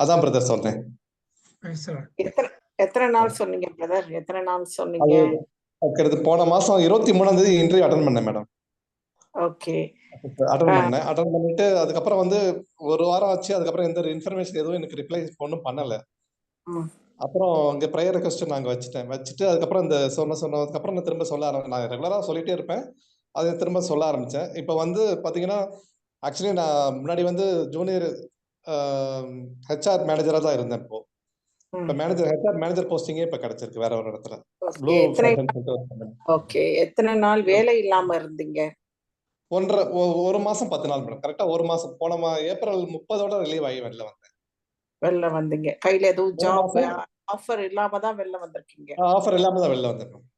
அதான் brother Lord. எத்தனை எத்தனை நாள் சொன்னீங்க பிரதர்? எத்தனை நாள் சொன்னீங்க? அது அதுக்கடுத்து போன மாசம் இருபத்தி மூணாம் தேதி இன்டர்வியூ அட்டன் பண்ணேன் மேடம் ஓகே. அட்டன் பண்ணேன். அட்டன் பண்ணிட்டு அதுக்கப்புறம் வந்து ஒரு வாரம் ஆச்சு. அதுக்கப்புறம் எந்த இன்ஃபர்மேஷன் எதுவும் எனக்கு ரிப்ளை ஒன்றும் பண்ணல. அப்புறம் இங்க ப்ரேயர் ரெக்வஸ்ட் நாங்க வச்சுட்டேன். வச்சுட்டு அதுக்கப்புறம் இந்த சொன்ன சொன்னதுக்கு அப்புறம் நான் திரும்ப சொல்ல ஆரம்பி நான் ரெகுலரா சொல்லிட்டே இருப்பேன். அதை திரும்ப சொல்ல ஆரம்பிச்சேன். இப்போ வந்து பாத்தீங்கன்னா ஆக்சுவலி நான் முன்னாடி வந்து ஜூனியர் ஹெச்ஆர் மேனேஜரா தான் இருந்தேன் இப்போ. இப்போ. மேனேஜர் ஹெச்ஆர் மேனேஜர் போஸ்டிங்கே இப்போ கிடைச்சிருக்கு வேற ஒரு இடத்துல. ஓகே எத்தனை நாள் வேலை இல்லாம இருந்தீங்க? ஒன்றரை ஒரு மாசம் பத்து நாள் மேடம். கரெக்டா ஒரு மாசம். போன மா ஏப்ரல் முப்பதோட ரிலீவ் ஆகி வெளில வந்தேன். வெளில வந்தீங்க. கையில எதுவும் ஜாப் ஆஃபர் இல்லாம தான் வெளில வந்திருக்கீங்க? ஆஃபர் இல்லாம தான் வெளில வந்தேன்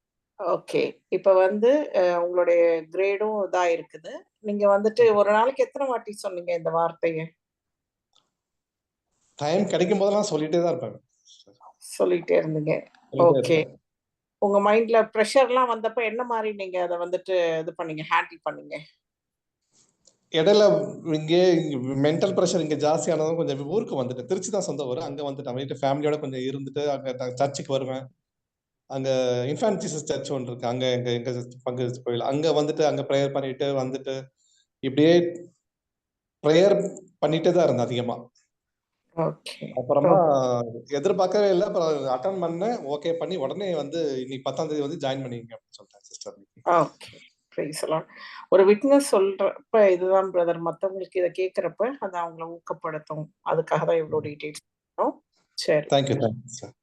ஓகே இப்ப வந்து உங்களுடைய கிரேடும் இதா இருக்குது நீங்க வந்துட்டு ஒரு நாளைக்கு எத்தனை வாட்டி சொன்னீங்க இந்த வார்த்தையை? டைம் கிடைக்கும் போதெல்லாம் சொல்லிட்டே தான் இருப்பேன் சொல்லிட்டே இருந்தீங்க. ஓகே உங்க மைண்ட்ல ப்ரெஷர்லாம் வந்தப்ப என்ன மாதிரி நீங்க அதை வந்துட்டு இது பண்ணீங்க ஹேண்டில் பண்ணீங்க? இடையில இங்கே மென்டல் ப்ரெஷர் இங்க ஜாஸ்தியானதும் கொஞ்சம் ஊருக்கு வந்துட்டேன். திருச்சி தான் சொந்த ஊர். அங்க வந்துட்டேன். வீட்டு ஃபேமிலியோட கொஞ்சம் இருந்துட்டு அங்க சர்ச்சுக்கு வருவேன். அங்க இன்ஃபான்ட் ஜீசஸ் சர்ச் ஒன்று இருக்கு. அங்க எங்க எங்க பங்கு கோயில். அங்க வந்துட்டு அங்க ப்ரேயர் பண்ணிட்டு வந்துட்டு இப்படியே ப்ரேயர் பண்ணிட்டே தான் இருந்தேன் அதிகமா. ஓகே அப்புறமா எதிர்பார்க்கவே இல்லை. அப்புறம் அட்டன் பண்ணேன் ஓகே பண்ணி உடனே வந்து இன்னைக்கு பத்தாம் தேதி வந்து ஜாயின் பண்ணிங்க அப்படின்னு சொல்லிட்டேன் சிஸ்டர் ஒரு விட்னஸ் சொல்றப்ப இதுதான் பிரதர் மத்தவங்களுக்கு இதை கேட்கறப்ப அது அவங்கள ஊக்கப்படுத்தும். அதுக்காக தான் இவ்வளவு டீட்டெயில்ஸ் சரி. Thank you thank you sir